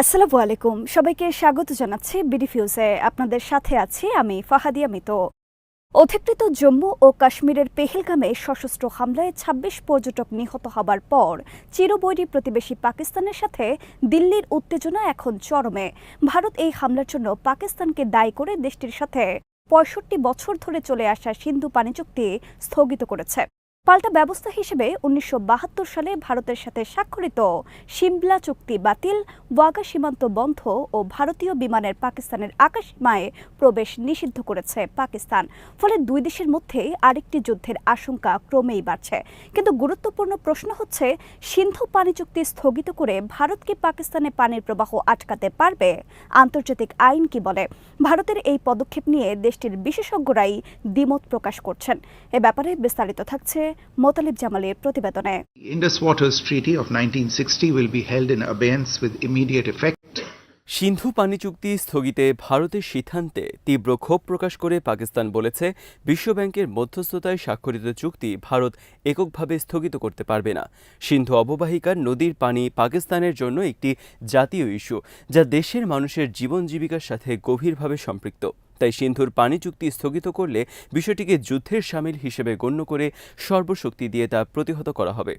আসসালামু আলাইকুম। সবাইকে স্বাগত জানাচ্ছি বিডি ফিউজে। আপনাদের সাথে আছি আমি ফাহাদিয়া মিত। অধিকৃত জম্মু ও কাশ্মীরের পেহেলগামে সশস্ত্র হামলায় ২৬ পর্যটক নিহত হবার পর চিরবৈরী প্রতিবেশী পাকিস্তানের সাথে দিল্লির উত্তেজনা এখন চরমে। ভারত এই হামলার জন্য পাকিস্তানকে দায়ী করে দেশটির সাথে পঁয়ষট্টি বছর ধরে চলে আসা সিন্ধু পানি চুক্তি স্থগিত করেছে। পাল্টা ব্যবস্থা হিসেবে উনিশশো বাহাত্তর সালে ভারতের সাথে স্বাক্ষরিত সিমলা চুক্তি বাতিল, ওয়াগা সীমান্ত বন্ধ ও ভারতীয় বিমানের পাকিস্তানের আকাশসীমায় প্রবেশ নিষিদ্ধ করেছে পাকিস্তান। ফলে দুই দেশের মধ্যে আরেকটি যুদ্ধের আশঙ্কা ক্রমেই বাড়ছে। কিন্তু গুরুত্বপূর্ণ প্রশ্ন হচ্ছে, সিন্ধু পানি চুক্তি স্থগিত করে ভারত কি পাকিস্তানে পানির প্রবাহ আটকাতে পারবে? আন্তর্জাতিক আইন কি বলে? ভারতের এই পদক্ষেপ নিয়ে দেশটির বিশেষজ্ঞরাই দ্বিমত প্রকাশ করছেন। এ ব্যাপারে বিস্তারিত থাকছে মোতালিব জামালের প্রতিবেদনে। Indus Waters Treaty of 1960 will be held in abeyance with immediate effect. Sindhu পানি চুক্তি স্থগিতে ভারতের সিদ্ধান্তে তীব্র ক্ষোভ প্রকাশ করে পাকিস্তান বলেছে বিশ্বব্যাংকের মধ্যস্থতায় স্বাক্ষরিত চুক্তি ভারত এককভাবে স্থগিত করতে পারবে না। সিন্ধু অববাহিকার নদীর পানি পাকিস্তানের জন্য একটি জাতীয় ইস্যু যা দেশের মানুষের জীবন জীবিকার সাথে গভীরভাবে সম্পৃক্ত। তাই সিন্ধুর পানি চুক্তি স্থগিত করলে বিষয়টিকে যুদ্ধের সামিল হিসেবে গণ্য করে সর্বশক্তি দিয়ে তা প্রতিহত করা হবে।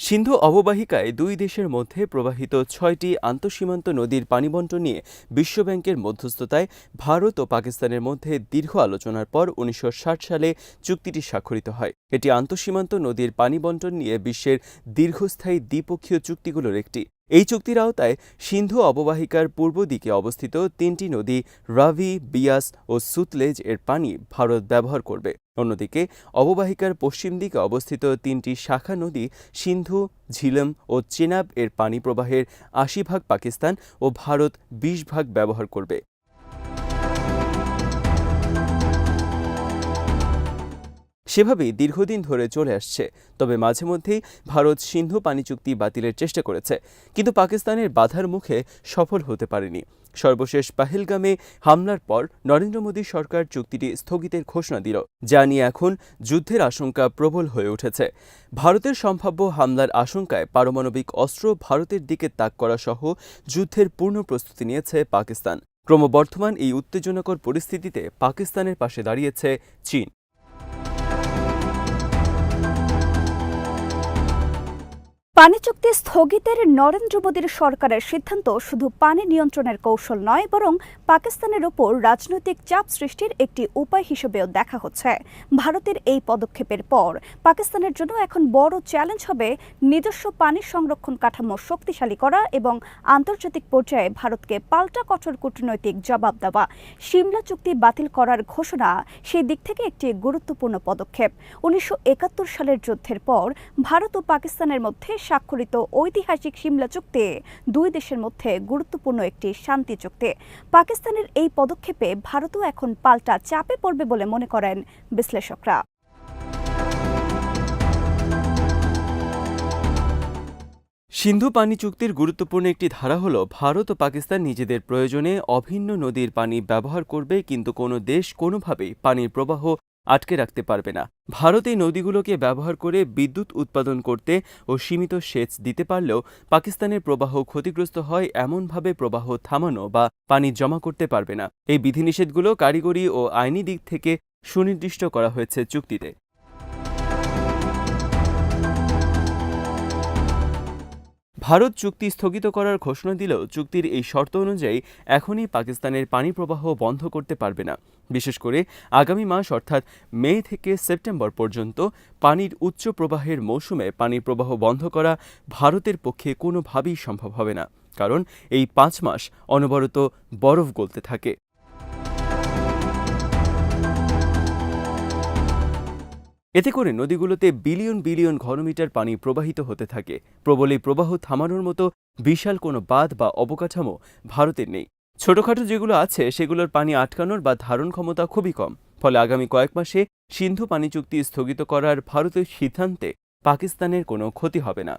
সিন্ধু অববাহিকায় দুই দেশের মধ্যে প্রবাহিত ছয়টি আন্তঃসীমান্ত নদীর পানিবণ্টন নিয়ে বিশ্বব্যাংকের মধ্যস্থতায় ভারত ও পাকিস্তানের মধ্যে দীর্ঘ আলোচনার পর উনিশশো ষাট সালে চুক্তিটি স্বাক্ষরিত হয়। এটি আন্তঃসীমান্ত নদীর পানিবণ্টন নিয়ে বিশ্বের দীর্ঘস্থায়ী দ্বিপক্ষীয় চুক্তিগুলোর একটি। এই চুক্তির আওতায় সিন্ধু অববাহিকার পূর্ব দিকে অবস্থিত তিনটি নদী রাভি, বিয়াস ও সুতলেজ এর পানি ভারত ব্যবহার করবে। অন্যদিকে, অববাহিকার পশ্চিম দিকে অবস্থিত তিনটি শাখা নদী সিন্ধু, ঝিলম ও চেনাব এর পানি প্রবাহের আশি ভাগ পাকিস্তান ও ভারত বিশ ভাগ ব্যবহার করবে। সেভাবেই দীর্ঘদিন ধরে চলে আসছে। তবে মাঝে মধ্যেই ভারত সিন্ধু পানি চুক্তি বাতিলের চেষ্টা করেছে, কিন্তু পাকিস্তানের বাধার মুখে সফল হতে পারেনি। সর্বশেষ পাহেলগামে হামলার পর নরেন্দ্র মোদী সরকার চুক্তিটি স্থগিতের ঘোষণা দিল, যা নিয়ে এখন যুদ্ধের আশঙ্কা প্রবল হয়ে উঠেছে। ভারতের সম্ভাব্য হামলার আশঙ্কায় পারমাণবিক অস্ত্র ভারতের দিকে তাক করা সহ যুদ্ধের পূর্ণ প্রস্তুতি নিয়েছে পাকিস্তান। ক্রমবর্ধমান এই উত্তেজনাকর পরিস্থিতিতে পাকিস্তানের পাশে দাঁড়িয়েছে চীন। পানি চুক্তি স্থগিতের নরেন্দ্র মোদীর সরকারের সিদ্ধান্ত শুধু পানি নিয়ন্ত্রণের কৌশল নয়, বরং পাকিস্তানের ওপর রাজনৈতিক চাপ সৃষ্টির একটি উপায় হিসেবেও দেখা হচ্ছে। ভারতের এই পদক্ষেপের পর পাকিস্তানের জন্য এখন বড় চ্যালেঞ্জ হবে নিজস্ব পানি সংরক্ষণ কাঠামো শক্তিশালী করা এবং আন্তর্জাতিক পর্যায়ে ভারতকে পাল্টা কঠোর কূটনৈতিক জবাব দেওয়া। সিমলা চুক্তি বাতিল করার ঘোষণা সেই দিক থেকে একটি গুরুত্বপূর্ণ পদক্ষেপ। উনিশশো একাত্তর সালের যুদ্ধের পর ভারত ও পাকিস্তানের মধ্যে স্বাক্ষরিত ঐতিহাসিক সিমলা চুক্তি, দুই দেশের মধ্যে গুরুত্বপূর্ণ একটি শান্তি চুক্তি। পাকিস্তানের এই পদক্ষেপে ভারতও এখন পাল্টা চাপে পড়বে বলে মনে করেন বিশ্লেষকরা। সিন্ধু পানি চুক্তির গুরুত্বপূর্ণ একটি ধারা হল, ভারত ও পাকিস্তান নিজেদের প্রয়োজনে অভিন্ন নদীর পানি ব্যবহার করবে, কিন্তু কোনো দেশ কোনোভাবেই পানির প্রবাহ আটকে রাখতে পারবে না। ভারত এই নদীগুলোকে ব্যবহার করে বিদ্যুৎ উৎপাদন করতে ও সীমিত সেচ দিতে পারলেও পাকিস্তানের প্রবাহ ক্ষতিগ্রস্ত হয় এমনভাবে প্রবাহ থামানো বা পানি জমা করতে পারবে না। এই বিধিনিষেধগুলো কারিগরি ও আইনি দিক থেকে সুনির্দিষ্ট করা হয়েছে চুক্তিতে। ভারত চুক্তি স্থগিত করার ঘোষণা দিলেও চুক্তির এই শর্ত অনুযায়ী এখনই পাকিস্তানের পানি প্রবাহ বন্ধ করতে পারবে না। বিশেষ করে আগামী মাস অর্থাৎ মে থেকে সেপ্টেম্বর পর্যন্ত পানির উচ্চ প্রবাহের মৌসুমে পানির প্রবাহ বন্ধ করা ভারতের পক্ষে কোনোভাবেই সম্ভব হবে না। কারণ এই পাঁচ মাস অনবরত বরফ গলতে থাকে। এতে করে নদীগুলোতে বিলিয়ন বিলিয়ন ঘনমিটার পানি প্রবাহিত হতে থাকে। প্রবল এই প্রবাহ থামানোর মতো বিশাল কোনো বাঁধ বা অবকাঠামো ভারতের নেই। ছোটখাটো যেগুলো আছে, সেগুলোর পানি আটকানোর বা ধারণ ক্ষমতা খুবই কম। ফলে আগামী কয়েক মাসে সিন্ধু পানি চুক্তি স্থগিত করার ভারতের সিদ্ধান্তে পাকিস্তানের কোনো ক্ষতি হবে না।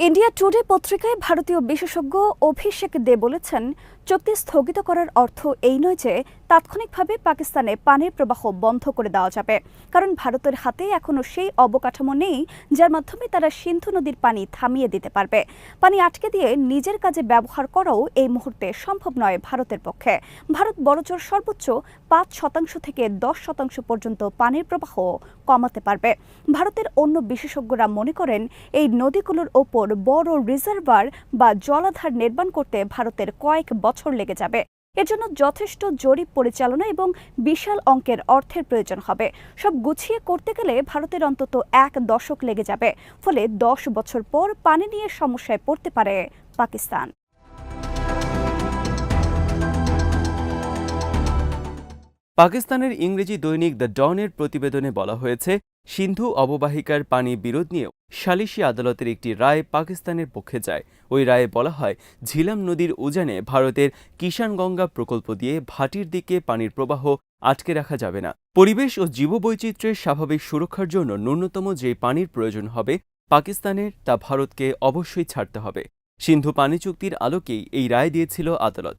ইন্ডিয়া টুডে পত্রিকায় ভারতীয় বিশেষজ্ঞ অভিষেক দে বলেছেন চুক্তি স্থগিত করার অর্থ এই নয় যে তাৎক্ষণিকভাবে পাকিস্তানে পানির প্রবাহ বন্ধ করে দেওয়া যাবে। কারণ ভারতের হাতে এখনও সেই অবকাঠামো নেই যার মাধ্যমে তারা সিন্ধু নদীর পানি থামিয়ে দিতে পারবে। পানি আটকে দিয়ে নিজের কাজে ব্যবহার করাও এই মুহূর্তে সম্ভব নয় ভারতের পক্ষে। ভারত বড়জোর সর্বোচ্চ পাঁচ শতাংশ থেকে দশ শতাংশ পর্যন্ত পানির প্রবাহ কমাতে পারবে। ভারতের অন্য বিশেষজ্ঞরা মনে করেন, এই নদীগুলোর ওপর বড় রিজার্ভার বা জলাধার নির্মাণ করতে ভারতের কয়েক বছর লেগে যাবে। এর জন্য যথেষ্ট জরিপ পরিচালনা এবং বিশাল অঙ্কের অর্থের প্রয়োজন হবে। সব গুছিয়ে করতে গেলে ভারতের অন্তত এক দশক লেগে যাবে। ফলে দশ বছর পর পানি নিয়ে সমস্যায় পড়তে পারে পাকিস্তান। পাকিস্তানের ইংরেজি দৈনিক দ্য ডনের প্রতিবেদনে বলা হয়েছে, সিন্ধু অববাহিকার পানি বিরোধ নিয়েও সালিশি আদালতের একটি রায় পাকিস্তানের পক্ষে যায়। ওই রায়ে বলা হয়, ঝিলাম নদীর উজানে ভারতের কিষানগঙ্গা প্রকল্প দিয়ে ভাটির দিকে পানির প্রবাহ আটকে রাখা যাবে না। পরিবেশ ও জীববৈচিত্র্যের স্বাভাবিক সুরক্ষার জন্য ন্যূনতম যে পানির প্রয়োজন হবে পাকিস্তানের, তা ভারতকে অবশ্যই ছাড়তে হবে। সিন্ধু পানি চুক্তির আলোকেই এই রায় দিয়েছিল আদালত।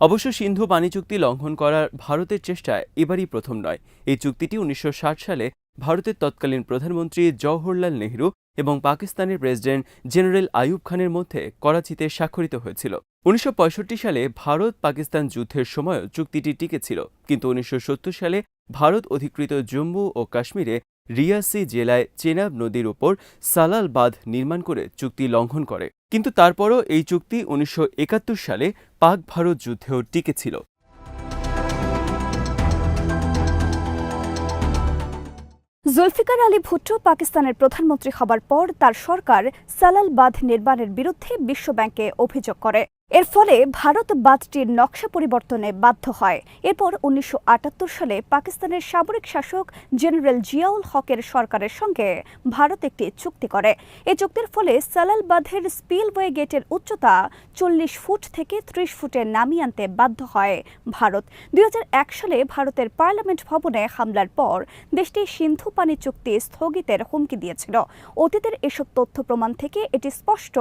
অবশ্য সিন্ধু পানি চুক্তি লঙ্ঘন করার ভারতের চেষ্টা এবারই প্রথম নয়। এই চুক্তিটি উনিশশো ষাট সালে ভারতের তৎকালীন প্রধানমন্ত্রী জওহরলাল নেহরু এবং পাকিস্তানের প্রেসিডেন্ট জেনারেল আইয়ুব খানের মধ্যে করাচিতে স্বাক্ষরিত হয়েছিল। উনিশশো পঁয়ষট্টি সালে ভারত পাকিস্তান যুদ্ধের সময়ও চুক্তিটি টিকেছিল, কিন্তু উনিশশো সত্তর সালে ভারত অধিকৃত জম্মু ও কাশ্মীরে রিয়াসি জেলায় চেনাব নদীর উপর সালাল বাঁধ নির্মাণ করে চুক্তি লঙ্ঘন করে। কিন্তু তারপরও এই চুক্তি উনিশশো একাত্তর সালে পাক ভারত যুদ্ধেও টিকেছিল জুলফিকার আলী ভুট্টো পাকিস্তানের প্রধানমন্ত্রী হবার পর তার সরকার সালাল বাঁধ নির্মাণের বিরুদ্ধে বিশ্বব্যাংকে অভিযোগ করে। এর ফলে ভারত বাঁধটির নকশা পরিবর্তনে বাধ্য হয়। এরপর উনিশশো আটাত্তর সালে পাকিস্তানের সামরিক শাসক জেনারেল জিয়াউল হকের সরকারের সঙ্গে ভারত একটি চুক্তি করে। এই চুক্তির ফলে সালাল বাঁধের স্পিলওয়ে গেটের উচ্চতা চল্লিশ ফুট থেকে ত্রিশ ফুটে নামিয়ে আনতে বাধ্য হয় ভারত। দুই হাজার এক সালে ভারতের পার্লামেন্ট ভবনে হামলার পর দেশটি সিন্ধু পানি চুক্তি স্থগিতের হুমকি দিয়েছিল। অতীতের এসব তথ্য প্রমাণ থেকে এটি স্পষ্ট,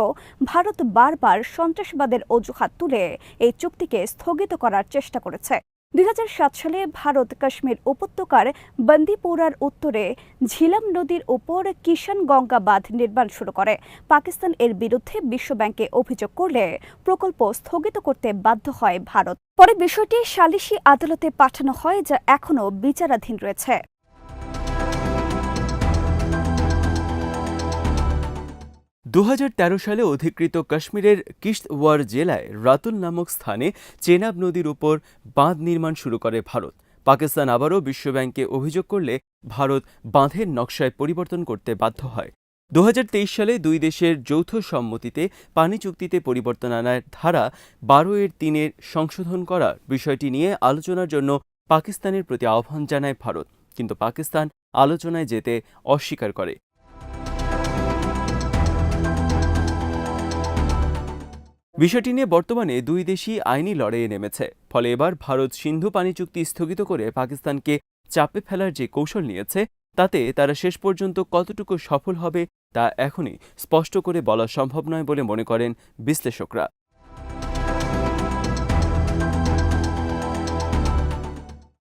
ভারত বারবার সন্ত্রাসবাদের অজুহাত তুলে এই চুক্তিকে স্থগিত করার চেষ্টা করেছে। দুই হাজার সাত সালে ভারত কাশ্মীর উপত্যকার বন্দিপোরার উত্তরে ঝিলাম নদীর উপর কিষান গঙ্গা বাঁধ নির্মাণ শুরু করে। পাকিস্তান এর বিরুদ্ধে বিশ্বব্যাংকে অভিযোগ করলে প্রকল্প স্থগিত করতে বাধ্য হয় ভারত। পরে বিষয়টি সালিশি আদালতে পাঠানো হয় যা এখনও বিচারাধীন রয়েছে। দু হাজার তেরো সালে অধিকৃত কাশ্মীরের কিশতওয়ার জেলায় রাতুল নামক স্থানে চেনাব নদীর উপর বাঁধ নির্মাণ শুরু করে ভারত। পাকিস্তান আবারও বিশ্বব্যাংকে অভিযোগ করলে ভারত বাঁধের নকশায় পরিবর্তন করতে বাধ্য হয়। দুহাজার তেইশ সালে দুই দেশের যৌথ সম্মতিতে পানি চুক্তিতে পরিবর্তন আনার ধারা বারো এর তিনের সংশোধন করার বিষয়টি নিয়ে আলোচনার জন্য পাকিস্তানের প্রতি আহ্বান জানায় ভারত। কিন্তু পাকিস্তান আলোচনায় যেতে অস্বীকার করে। বিষয়টি নিয়ে বর্তমানে দুই দেশই আইনি লড়াইয়ে নেমেছে। ফলে এবার ভারত সিন্ধু পানি চুক্তি স্থগিত করে পাকিস্তানকে চাপে ফেলার যে কৌশল নিয়েছে, তাতে তারা শেষ পর্যন্ত কতটুকু সফল হবে, তা এখনই স্পষ্ট করে বলা সম্ভব নয় বলে মনে করেন বিশ্লেষকরা।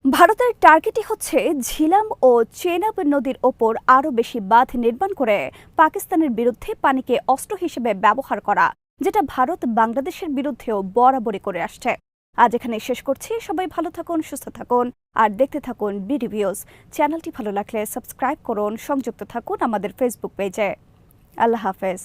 ভারতের টার্গেটই হচ্ছে ঝিলাম ও চেনাব নদীর ওপর আরও বেশি বাঁধ নির্মাণ করে পাকিস্তানের বিরুদ্ধে পানিকে অস্ত্র হিসেবে ব্যবহার করা। যেটা ভারত বাংলাদেশের বিরুদ্ধেও বরাবরই করে আসছে। আজ এখানে শেষ করছি। সবাই ভালো থাকুন, সুস্থ থাকুন। আর দেখতে থাকুন বিডিভিউস চ্যানেলটি ভালো লাগলে সাবস্ক্রাইব করুন, সংযুক্ত থাকুন আমাদের ফেসবুক পেজে আল্লাহ হাফেজ।